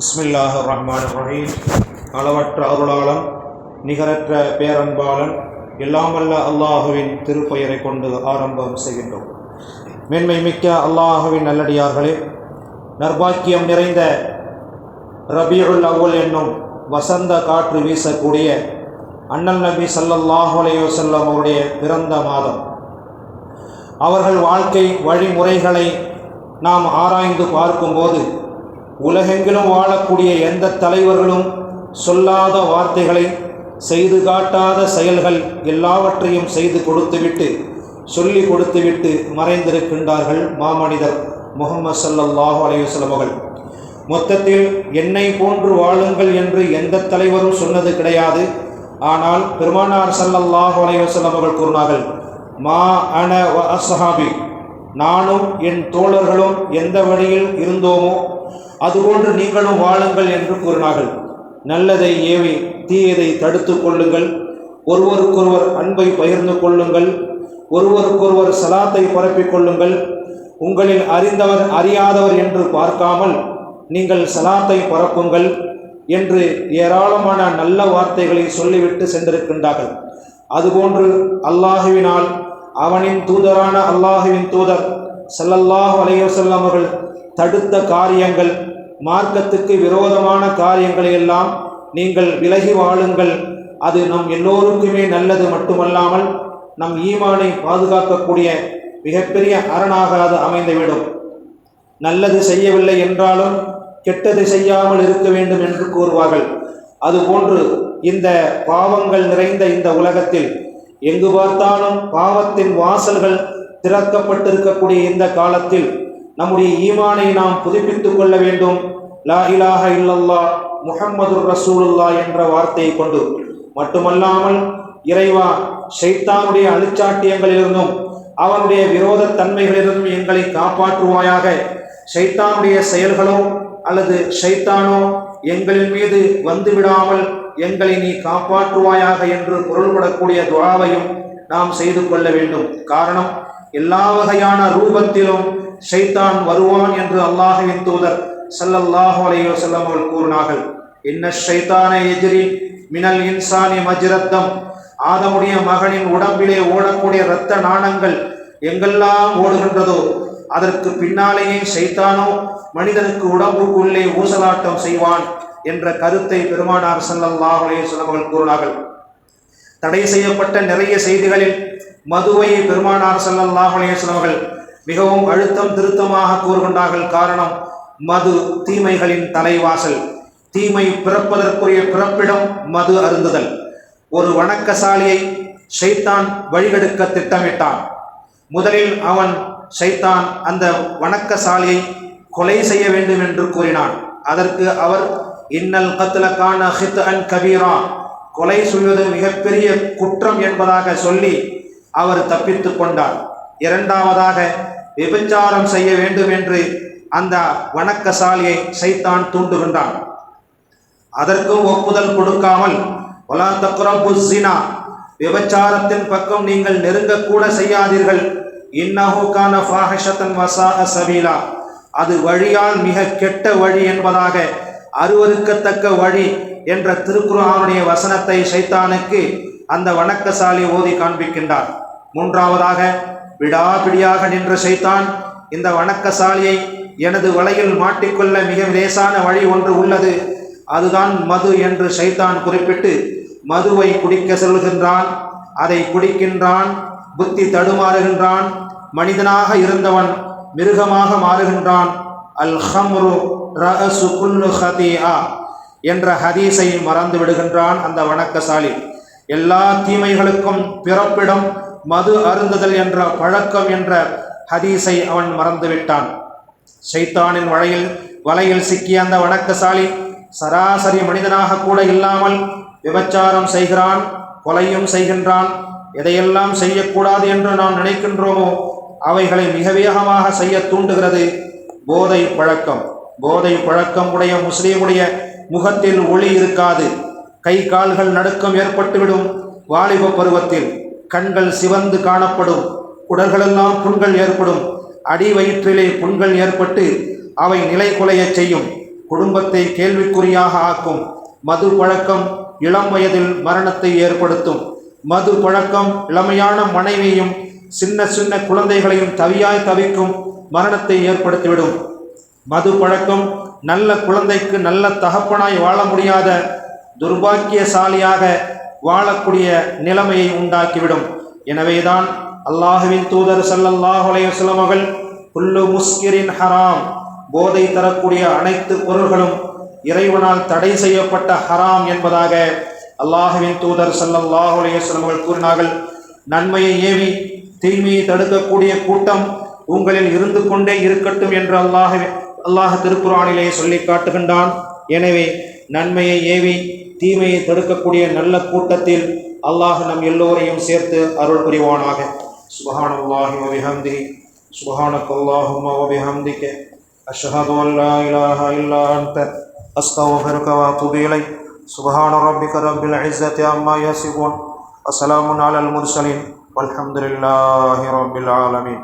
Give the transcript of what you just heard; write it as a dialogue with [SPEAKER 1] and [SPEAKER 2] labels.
[SPEAKER 1] பிஸ்மில்லாஹ் ரஹ்மான் ரஹீம் அளவற்ற அருளாளன் நிகரற்ற பேரன்பாளன் எல்லாமல்ல அல்லாஹுவின் திருப்பெயரை கொண்டு ஆரம்பம் செய்கின்றோம். மேன்மை மிக்க அல்லாஹுவின் நல்லடியார்களே நர்பாக்கியம் நிறைந்த ரபியுல் அவுல் என்னும் வசந்த காற்று வீசக்கூடிய அண்ணல் நபி ஸல்லல்லாஹு அலைஹி அவருடைய பிறந்த மாதம். அவர்கள் வாழ்க்கை வழிமுறைகளை நாம் ஆராய்ந்து பார்க்கும்போது உலகெங்கிலும் வாழக்கூடிய எந்த தலைவர்களும் சொல்லாத வார்த்தைகளை செய்து காட்டாத செயல்கள் எல்லாவற்றையும் செய்து கொடுத்துவிட்டு சொல்லி கொடுத்துவிட்டு மறைந்திருக்கின்றார்கள் மாமனிதர் முகமது ஸல்லல்லாஹு அலைஹி அவர்கள். மொத்தத்தில் என்னை போன்று வாழுங்கள் என்று எந்த தலைவரும் சொன்னது கிடையாது. ஆனால் பெருமானார் சல்லல்லாஹு அலைஹி அவர்கள் கூறினார்கள் மா அன அசஹாபி நானும் என் தோழர்களும் எந்த வழியில் இருந்தோமோ அதுபோன்று நீங்களும் வாழுங்கள் என்று கூறினார்கள். நல்லதை ஏவி தீயதை தடுத்து கொள்ளுங்கள். ஒருவருக்கொருவர் அன்பை பகிர்ந்து கொள்ளுங்கள். ஒருவருக்கொருவர் சலாத்தை பரப்பிக் கொள்ளுங்கள். உங்களில் அறிந்தவர் அறியாதவர் என்று பார்க்காமல் நீங்கள் சலாத்தை பரப்புங்கள் என்று ஏராளமான நல்ல வார்த்தைகளை சொல்லிவிட்டு சென்றிருக்கின்றார்கள். அதுபோன்று அல்லாஹுவினால் அவனின் தூதரான அல்லாஹுவின் தூதர் சல்லல்லாஹ் அலைஹி அவர்கள் தடுத்த காரியங்கள் மார்க்கத்துக்கு விரோதமான காரியங்களை எல்லாம் நீங்கள் விலகி வாழுங்கள். அது நம் எல்லோருக்குமே நல்லது மட்டுமல்லாமல் நம் ஈமானை பாதுகாக்கக்கூடிய மிகப்பெரிய அரணாக அது அமைந்துவிடும். நல்லது செய்யவில்லை என்றாலும் கெட்டது செய்யாமல் இருக்க வேண்டும் என்று கூறுவார்கள். அதுபோன்று இந்த பாவங்கள் நிறைந்த இந்த உலகத்தில் எங்கு பார்த்தாலும் பாவத்தின் வாசல்கள் திறக்கப்பட்டிருக்கக்கூடிய இந்த காலத்தில் நம்முடைய ஈமானை நாம் புதுப்பித்துக் கொள்ள வேண்டும். லா இலாஹ இல்லல்லா முஹம்மது ரசூலுல்லா என்ற வார்த்தையை கொண்டு. மட்டுமல்லாமல் இறைவா ஷைத்தானுடைய அழிச்சாட்டியங்களிலிருந்தும் அவனுடைய விரோத தன்மைகளிலிருந்தும் எங்களை காப்பாற்றுவாயாக. ஷைத்தானுடைய செயல்களோ அல்லது ஷைத்தானோ எங்களின் மீது வந்துவிடாமல் எங்களை நீ காப்பாற்றுவாயாக என்று பொருள்படக்கூடிய துவாவையும் நாம் செய்து கொள்ள வேண்டும். காரணம் எல்லா வகையான ரூபத்திலும் ஷைத்தான் வருவான் என்று அல்லாஹுவின் தூதர் சல்லல்லாஹு அலையோ செல்லம் அவர்கள் கூறினார்கள். இன்ன ஷைத்தானை எதிரி மினல் இன்சானி மஜ்ரத்தம். ஆதமுடைய மகனின் உடம்பிலே ஓடக்கூடிய இரத்த நாணங்கள் எங்கெல்லாம் ஓடுகின்றதோ அதற்கு பின்னாலேயே ஷைத்தானோ மனிதனுக்கு உடம்புக்குள்ளே ஊசலாட்டம் செய்வான். என்ற கருத்தை பெருமானார் ஸல்லல்லாஹு அலைஹி வஸல்லம் கூறினார்கள். தடை செய்யப்பட்ட நிறைய செய்திகளில் மதுவை பெருமானார் ஸல்லல்லாஹு அலைஹி வஸல்லம் மிகவும் அழுத்தம் திருத்தமாக கூறுகின்றார்கள். காரணம் மது தீமைகளின் தலைவாசல். தீமை பிறப்பதற்குரிய பிறப்பிடம் மது அருந்துதல். ஒரு வணக்கசாலியை ஷைத்தான் வழிகெடுக்க திட்டமிட்டான். முதலில் அவன் ஷைத்தான் அந்த வணக்கசாலியை கொலை செய்ய வேண்டும் என்று கூறினான். அதற்கு அவர் இன்னல் கத்லகான ஹித் அன் கபீரா. கொலை செய்வது மிகப்பெரிய குற்றம் என்பதாக சொல்லி அவர் தப்பித்து கொண்டார். இரண்டாவதாக விபச்சாரம் செய்ய வேண்டும் என்று அந்த வணக்கசாலியை சைத்தான் தூண்டுகின்றான். அதற்கும் ஒப்புதல் கொடுக்காமல் ஒலா தக்குரபு ஜினா விபச்சாரத்தின் பக்கம் நீங்கள் நெருங்கக்கூட செய்யாதீர்கள். இன்னஹுக்கான ஃபாஹஷத்தன் வசா சபீலா. அது வழியால் மிக கெட்ட வழி என்பதாக அருவருக்கத்தக்க வழி என்ற திருக்குறானுடைய வசனத்தை சைத்தானுக்கு அந்த வணக்கசாலி ஓதி காண்பிக்கின்றார். மூன்றாவதாக விடாபிடியாக நின்ற சைத்தான் இந்த வணக்கசாலியை எனது வலையில் மாட்டிக்கொள்ள மிக லேசான வழி ஒன்று உள்ளது. அதுதான் மது என்று சைத்தான் குறிப்பிட்டு மதுவை குடிக்க செல்கின்றான். அதை குடிக்கின்றான் புத்தி தடுமாறுகின்றான் மனிதனாக இருந்தவன் மிருகமாக மாறுகின்றான். அல் ஹம்ரு ரஅசு குல்லு ஹதீஆ என்ற ஹதீஸை மறந்து விடுகின்றான் அந்த வணக்கசாலி. எல்லா தீமைகளுக்கும் பிறப்பிடம் மது அருந்துதல் என்ற பழக்கம் என்ற ஹதீஸை அவன் மறந்துவிட்டான் சைத்தானின் வலையில் வலையில் சிக்கிய அந்த வணக்கசாலி சராசரி மனிதனாக கூட இல்லாமல் விபச்சாரம் செய்கிறான் கொலையும் செய்கின்றான். எதையெல்லாம் செய்யக்கூடாது என்று நாம் நினைக்கின்றோமோ அவைகளை மிக வேகமாக செய்ய தூண்டுகிறது போதை பழக்கம். போதை பழக்கம் உடைய முஸ்லீமுடைய முகத்தில் ஒளி இருக்காது. கை கால்கள் நடுக்கம் ஏற்பட்டுவிடும். வாலிப பருவத்தில் கண்கள் சிவந்து காணப்படும். உடல்களெல்லாம் புண்கள் ஏற்படும். அடி வயிற்றிலே புண்கள் ஏற்பட்டு அவை நிலை குலைய செய்யும். குடும்பத்தை கேள்விக்குறியாக ஆக்கும். மது பழக்கம் இளம் வயதில் மரணத்தை ஏற்படுத்தும். மது பழக்கம் இளமையான மனைவியும் சின்ன சின்ன குழந்தைகளையும் தவியாய் தவிக்கும் மரணத்தை ஏற்படுத்திவிடும். மது பழக்கம் நல்ல குழந்தைக்கு நல்ல தகப்பனாய் வாழ முடியாத துர்பாக்கியசாலியாக வாழக்கூடிய நிலைமையை உண்டாக்கிவிடும். எனவேதான் அல்லாஹுவின் தூதர் ஸல்லல்லாஹு அலைஹி அவர்கள் குல்லு முஸ்கிரின் ஹராம் போதை தரக்கூடிய அனைத்து பொருள்களும் இறைவனால் தடை செய்யப்பட்ட ஹராம் என்பதாக அல்லாஹுவின் தூதர் ஸல்லல்லாஹு அலைஹி அவர்கள் கூறினார்கள். நன்மையை ஏவி தீமையை தடுக்கக்கூடிய கூட்டம் உங்களில் இருந்து கொண்டே இருக்கட்டும் என்று அல்லாஹ் அல்லாஹ் திருக்குறானிலே சொல்லி காட்டுகின்றான். எனவே நன்மையை ஏவி தீமையை தடுக்கக்கூடிய நல்ல கூட்டத்தில் அல்லாஹ் நம் எல்லோரையும் சேர்த்து அருள் புரிவானாக. சுபஹானல்லாஹி வபிஹம்திஹி சுபஹானக்கல்லாஹும்ம வபிஹம்திக அஷ்ஹது அன் லா இலாஹா இல்லா அன்த. அஸ்தக்ஃபிருக வ அத்தூபு சுபஹான ரப்பிக ரப்பில் இஸ்ஸத்தி அம்மா யசிஃபூன். வஸலாமுன் அலல் முர்சலின். வல்ஹம்துலில்லாஹி ரப்பில் ஆலமீன்.